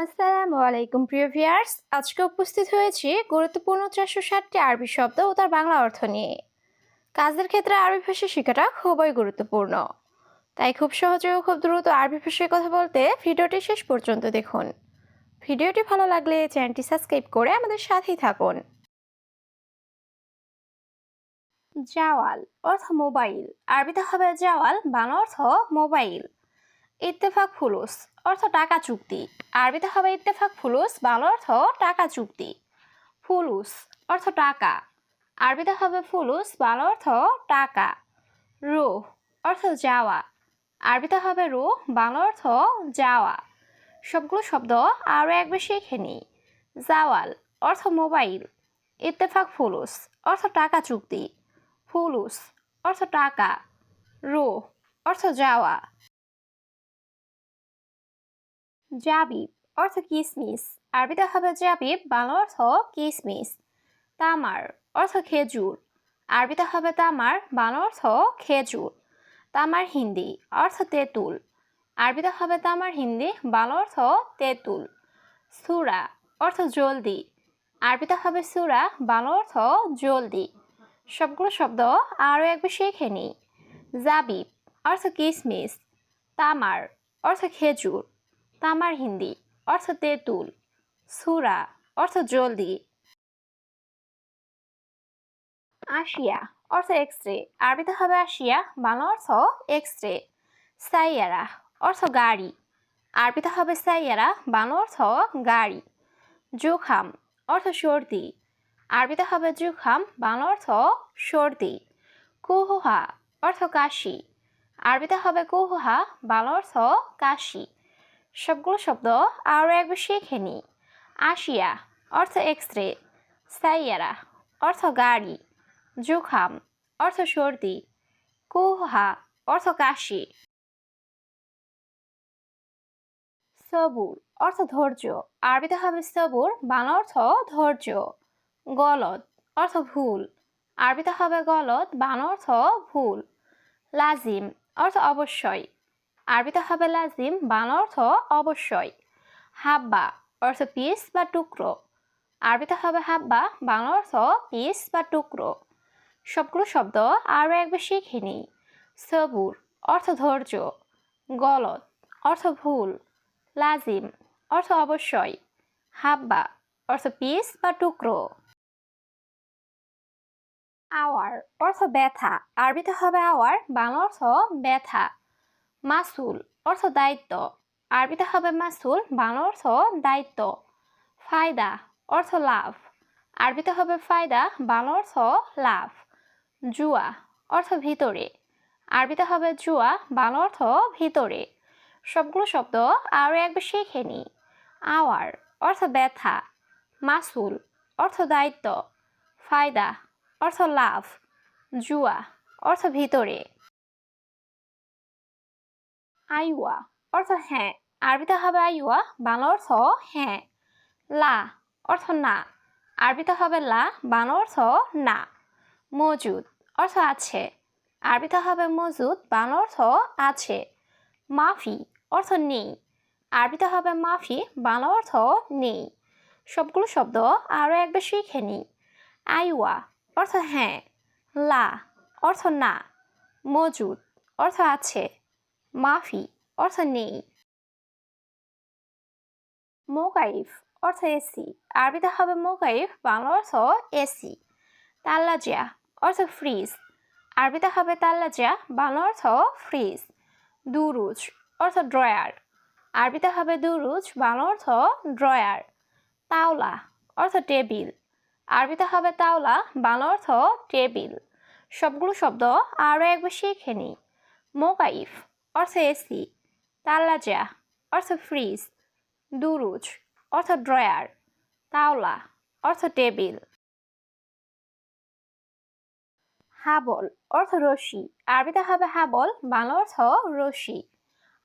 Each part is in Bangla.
আসসালামু আলাইকুম, প্রিয় ভিয়ার্স আজকে উপস্থিত হয়েছি গুরুত্বপূর্ণ চারশো ষাটটি আরবি শব্দ ও তার বাংলা অর্থ নিয়ে। কাজের ক্ষেত্রে আরবি ভাষা শেখাটা খুবই গুরুত্বপূর্ণ। তাই খুব সহজে ও খুব দ্রুত আরবি ভাষায় কথা বলতে ভিডিওটি শেষ পর্যন্ত দেখুন। ভিডিওটি ভালো লাগলে চ্যানেলটি সাবস্ক্রাইব করে আমাদের সাথেই থাকুন। জাওয়াল অর্থ মোবাইল। আরবিতে হবে জাওয়াল, বাংলা অর্থ মোবাইল। ইত্তেফাক ফুলুস, অর্থ টাকা চুক্তি। আরবিতে হবে ইত্তেফাক ফুলুস বাংলা অর্থ টাকা চুক্তি। ফুলুস, অর্থ টাকা। আরবিতে হবে ফুলুস বাংলা অর্থ টাকা। রুহ, অর্থ যাওয়া। আরবিতে হবে রুহ বাংলা অর্থ যাওয়া। সবগুলো শব্দ আরও একবার শিখে নিই। জাওয়াল, অর্থ মোবাইল। ইত্তেফাক ফুলুস, অর্থ টাকা চুক্তি। ফুলুস, অর্থ টাকা। রুহ, অর্থ যাওয়া। জাবিব অর্থ কিসমিস। আরবিতে হবে জাবিব বাংলা অর্থ কিসমিস। তামার অর্থ খেজুর। আরবিতে হবে তামার বাংলা অর্থ খেজুর। তামার হিন্দি অর্থ তেঁতুল। আরবিতে হবে তামার হিন্দি বাংলা অর্থ তেঁতুল। সুরা অর্থ জলদি। আরবিতে হবে সুরা বাংলা অর্থ জলদি। সবগুলো শব্দ আরও একবার শিখে নিই। জাবিব অর্থ কিসমিস। তামার অর্থ খেজুর। তামার হিন্দি, অর্থ তেঁতুল। সুরা, অর্থ জলদি। আশিয়া, অর্থ এক্স রে আরবিতে হবে আশিয়া, বাংলা অর্থ এক্স রে সাইয়ারা, অর্থ গাড়ি। আরবিতে হবে সাইয়ারা, বাংলা অর্থ গাড়ি। জুখাম, অর্থ সর্দি। আরবিতে হবে জুখাম, বাংলা অর্থ সর্দি। কুহুহা, অর্থ কাশি। আরবিতে হবে কুহুহা, বাংলা অর্থ কাশি। সবগুলো শব্দ আরও একবার শিখে নিই। আশিয়া অর্থ এক্স রে সাইয়ারা, অর্থ গাড়ি। জুখাম, অর্থ সর্দি। কুহা, অর্থ কাশি। সবুর, অর্থ ধৈর্য। আরবিতে হবে সবুর, বাংলা অর্থ ধৈর্য। গলদ, অর্থ ভুল। আরবিতে হবে গলদ, বাংলা অর্থ ভুল। লাজিম, অর্থ অবশ্যই। আরবিতে হবে লাজিম বাংলা অর্থ অবশ্যই। হাব্বা অর্থ পিস বা টুকরো। আরবিতে হবে হাব্বা বাংলা অর্থ পিস বা টুকরো। সবগুলো শব্দ আরও একবার শিখে নিই। সবুর অর্থ ধৈর্য। গলত অর্থ ভুল। লাজিম অর্থ অবশ্যই। হাব্বা অর্থ পিস বা টুকরো। আওয়ার অর্থ ব্যথা। আরবিতে হবে আওয়ার বাংলা অর্থ ব্যথা। মাসুল, অর্থ দায়িত্ব। আরবিতে হবে মাসুল, বাংলা অর্থ দায়িত্ব। ফায়দা, অর্থ লাভ। আরবিতে হবে ফায়দা, বাংলা অর্থ লাভ। জুয়া, অর্থ ভিতরে। আরবিতে হবে জুয়া, বাংলা অর্থ ভিতরে। সবগুলো শব্দ আরও একবার শিখে নিই আওয়ার, অর্থ ব্যথা। মাসুল, অর্থ দায়িত্ব। ফায়দা, অর্থ লাভ। জুয়া, অর্থ ভিতরে। আইওয়া, অর্থ হ্যাঁ। আরবিতে হবে আইওয়া, বাংলা অর্থ হ্যাঁ। লা, অর্থ না। আরবিতে হবে লা, বাংলা অর্থ না। মজুদ, অর্থ আছে। আরবিতে হবে মজুদ, বাংলা অর্থ আছে। মাফি, অর্থ নেই। আরবিতে হবে মাফি, বাংলা অর্থ নেই। সবগুলো শব্দ আরও একবার শিখে নিই আইওয়া, অর্থ হ্যাঁ। লা, অর্থ না। মজুদ, অর্থ আছে। মাফি, অর্থ নেই। মোকাইফ, অর্থ এসি। আরবিতে হবে মোকাইফ, বাংলা অর্থ এসি। তাল্লাজিয়া, অর্থ ফ্রিজ। আরবিতে হবে তাল্লাজিয়া, বাংলা অর্থ ফ্রিজ। দুরুজ, অর্থ ড্রয়ার। আরবিতে হবে দুরুজ, বাংলা অর্থ ড্রয়ার। তাওলা, অর্থ টেবিল। আরবিতে হবে তাওলা, বাংলা অর্থ টেবিল। সবগুলো শব্দ আরও একবার শিখে নিই। মোকাইফ অর্থ এসি তাল্লাজা অর্থ ফ্রিজ, দুরুজ, অর্থ ড্রয়ার, তাওলা, অর্থ টেবিল। হাবল, অর্থ রশি, আরবিতে হবে হাবল, বাংলা অর্থ রশি।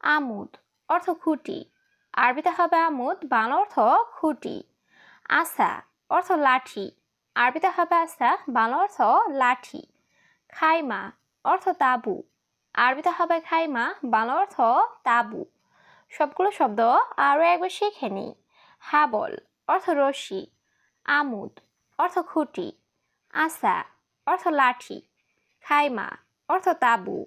আমুদ, অর্থ খুঁটি, আরবিতে হবে আমুদ, বাংলা অর্থ খুঁটি। আসা, অর্থ লাঠি, আরবিতে হবে আসা, বাংলা অর্থ লাঠি। খাইমা, অর্থ তাবু আরবিতে হবে খাইমা, বাংলা অর্থ তাবু। সবগুলো শব্দ আরও একবার শিখে নিই। হাবল, অর্থ রশি। আমুদ, অর্থ খুঁটি। আসা, অর্থ লাঠি। খাইমা, অর্থ তাবু।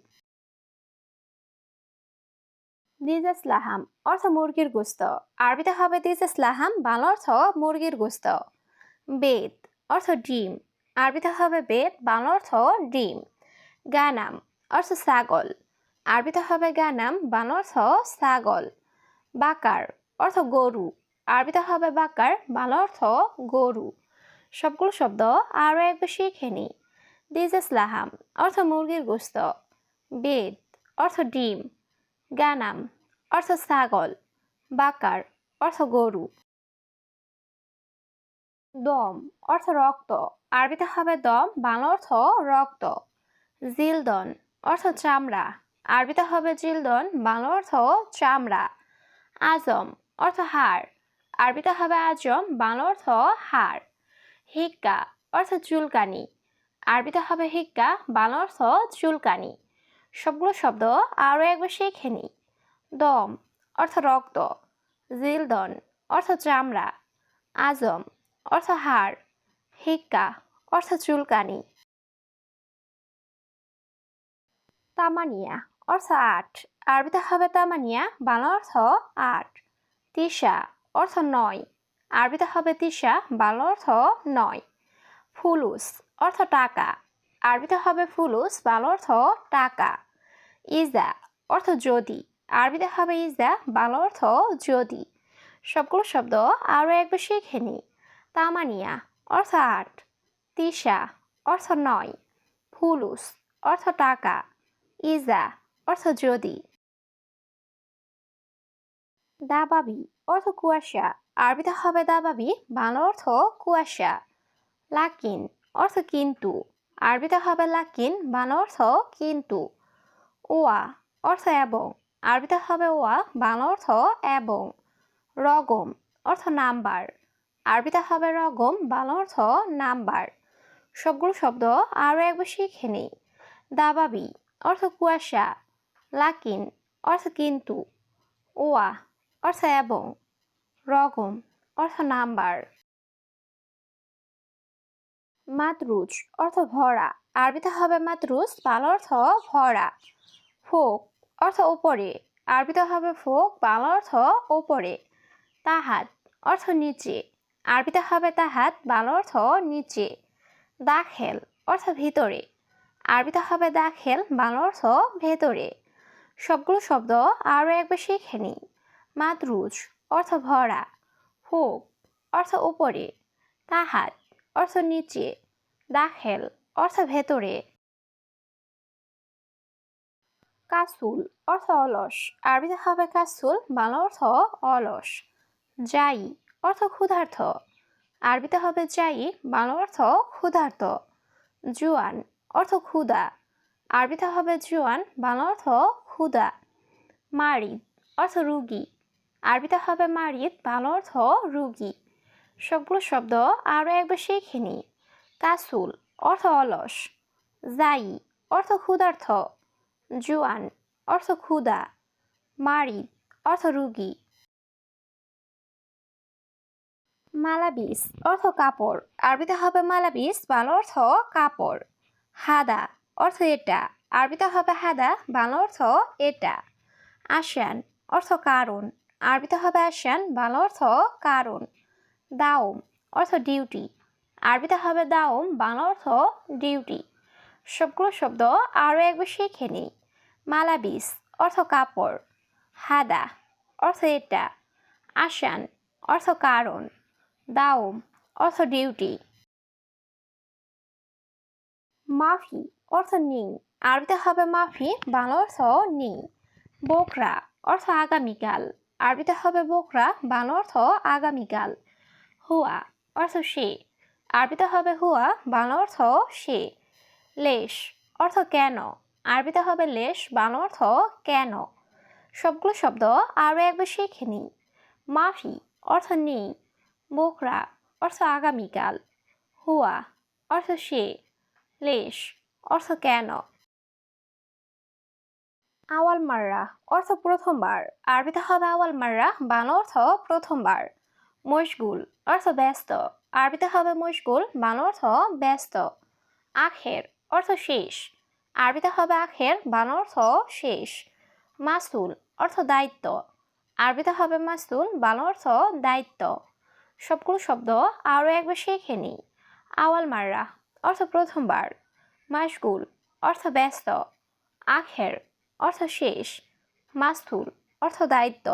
দিজাসলাহাম, অর্থ মুরগির গোস্ত। আরবিতে হবে দিজাসলাহাম, বাংলা অর্থ মুরগির গোস্ত। বেদ, অর্থ ডিম। আরবিতে হবে বেদ, বাংলা অর্থ ডিম। গানাম অর্থ ছাগল। আরবিতে হবে গানাম বাংলা অর্থ ছাগল, বাকার অর্থ গরু। আরবিতে হবে বাকার বাংলা অর্থ গরু। সবগুলো শব্দ আরও একবার শিখে নিই দিজাসলাহাম অর্থ মুরগির গোস্ত। বেদ অর্থ ডিম। গানাম অর্থ ছাগল। বাকার, অর্থ গরু। দম, অর্থ রক্ত। আরবিতে হবে দম বাংলা অর্থ রক্ত। জিলদন অর্থ চামড়া। আরবিতে হবে জিলদন, বাংলা অর্থ চামড়া। আজম অর্থ হাড়। আরবিতে হবে আজম, বাংলা অর্থ হাড়। হিক্কা অর্থ চুলকানি। আরবিতে হবে হিক্কা, বাংলা অর্থ চুলকানি। সবগুলো শব্দ আরও একবার শিখে নিই দম অর্থ রক্ত। জিলদন অর্থ চামড়া। আজম অর্থ হাড়। হিক্কা অর্থ চুলকানি। তামানিয়া, অর্থ আট। আরবিতে হবে তামানিয়া, বাংলা অর্থ আট। তিসা অর্থ নয়। আরবিতে হবে তিসা বাংলা অর্থ নয়। ফুলুস, অর্থ টাকা। আরবিতে হবে ফুলুস, বাংলা অর্থ টাকা। ইজা, অর্থ যদি। আরবিতে হবে ইজা, বাংলা অর্থ যদি। সবগুলো শব্দ আরও একবার শিখে নিই তামানিয়া, অর্থ আট। তিসা অর্থ নয়। ফুলুস, অর্থ টাকা। ইজা, অর্থ যদি। দাবাবি, অর্থ কুয়াশা। আরবিতে হবে দাবাবি বাংলা অর্থ কুয়াশা। লাকিন, অর্থ কিন্তু। আরবিতে হবে লাকিন বাংলা অর্থ কিন্তু। ওয়া, অর্থ এবং। আরবিতে হবে ওয়া বাংলা অর্থ এবং। রগম, অর্থ নাম্বার। আরবিতে হবে রগম বাংলা অর্থ নাম্বার। সবগুলো শব্দ আরও একবার শিখে নিই। দাবাবি অর্থ কুয়াশা, লাকিন, অর্থ কিন্তু, ওয়া, অর্থ এবং, রগম, অর্থ নাম্বার। মাতরুজ অর্থ ভরা, আরবিতে হবে মাতরুজ বাংলা অর্থ ভরা। ফোক, অর্থ উপরে, আরবিতে হবে ফোক, বাংলা অর্থ উপরে। তাহাত, অর্থ নিচে, আরবিতে হবে তাহাত, বাংলা অর্থ নিচে। দাখেল, অর্থ ভিতরে। আরবিতে হবে দাখেল বাংলা অর্থ ভেতরে। সবগুলো শব্দ আরও একবার শিখে নিই। মাতরুজ অর্থ ভরা। ফোক অর্থ উপরে। তাহাত, অর্থ নিচে। দাখেল, অর্থ ভেতরে। কাসুল, অর্থ অলস। আরবিতে হবে কাসুল বাংলা অর্থ অলস। যাই, অর্থ ক্ষুধার্থ আরবিতে হবে যাই বাংলা অর্থ ক্ষুধার্থ জুয়ান অর্থ ক্ষুধা আরবিতে হবে জুয়ান, বাংলা অর্থ ক্ষুধা মারিদ, অর্থ রুগী। আরবিতে হবে মারিদ, বাংলা অর্থ রুগী। সবগুলো শব্দ আরও একবার শিখে নিই কাসুল, অর্থ অলস। জাই অর্থ ক্ষুধার্থ। জুয়ান, অর্থ ক্ষুদা। মারিদ, অর্থ রুগী। মালাবিস, অর্থ কাপড়। আরবিতে হবে মালাবিস, বাংলা অর্থ কাপড়। হাদা অর্থ এটা। আরবিতে হবে হাদা, বাংলা অর্থ এটা। আসান অর্থ কারণ। আরবিতে হবে আসান, বাংলা অর্থ কারণ। দাওম অর্থ ডিউটি আরবিতে হবে দাওম, বাংলা অর্থ ডিউটি সবগুলো শব্দ আরও একবার শিখে নিই। মালাবিস অর্থ কাপড়। হাদা অর্থ এটা। আসান অর্থ কারণ। দাওম অর্থ ডিউটি মাফি অর্থ নেই। আরবিতে হবে মাফি, বাংলা অর্থ নেই। বোকরা অর্থ আগামীকাল। আরবিতে হবে বোকরা, বাংলা অর্থ আগামীকাল। হুয়া অর্থ সে। আরবিতে হবে হুয়া, বাংলা অর্থ সে। লেশ অর্থ কেন? আরবিতে হবে লেশ, বাংলা অর্থ কেন? সবগুলো শব্দ আরও একবার শিখে নিই। মাফি অর্থ নেই। বোকরা অর্থ আগামীকাল। হুয়া অর্থ সে। লেশ, অর্থ কেন? আওয়াল মাররা, অর্থ প্রথমবার। আরবিতে হবে আওয়াল মাররা বাংলা অর্থ প্রথমবার। মশগুল, অর্থ ব্যস্ত। আরবিতে হবে মশগুল বাংলা অর্থ ব্যস্ত। আখের, অর্থ শেষ। আরবিতে হবে আখের বাংলা অর্থ শেষ। মাসুল, অর্থ দায়িত্ব। আরবিতে হবে মাসুল বাংলা অর্থ দায়িত্ব। সবগুলো শব্দ আরও একবার শিখে নিই। আওয়াল মাররা অর্থ প্রথমবার। মাসগুল অর্থ ব্যস্ত। আখের অর্থ শেষ। মাস্থুল অর্থ দায়িত্ব।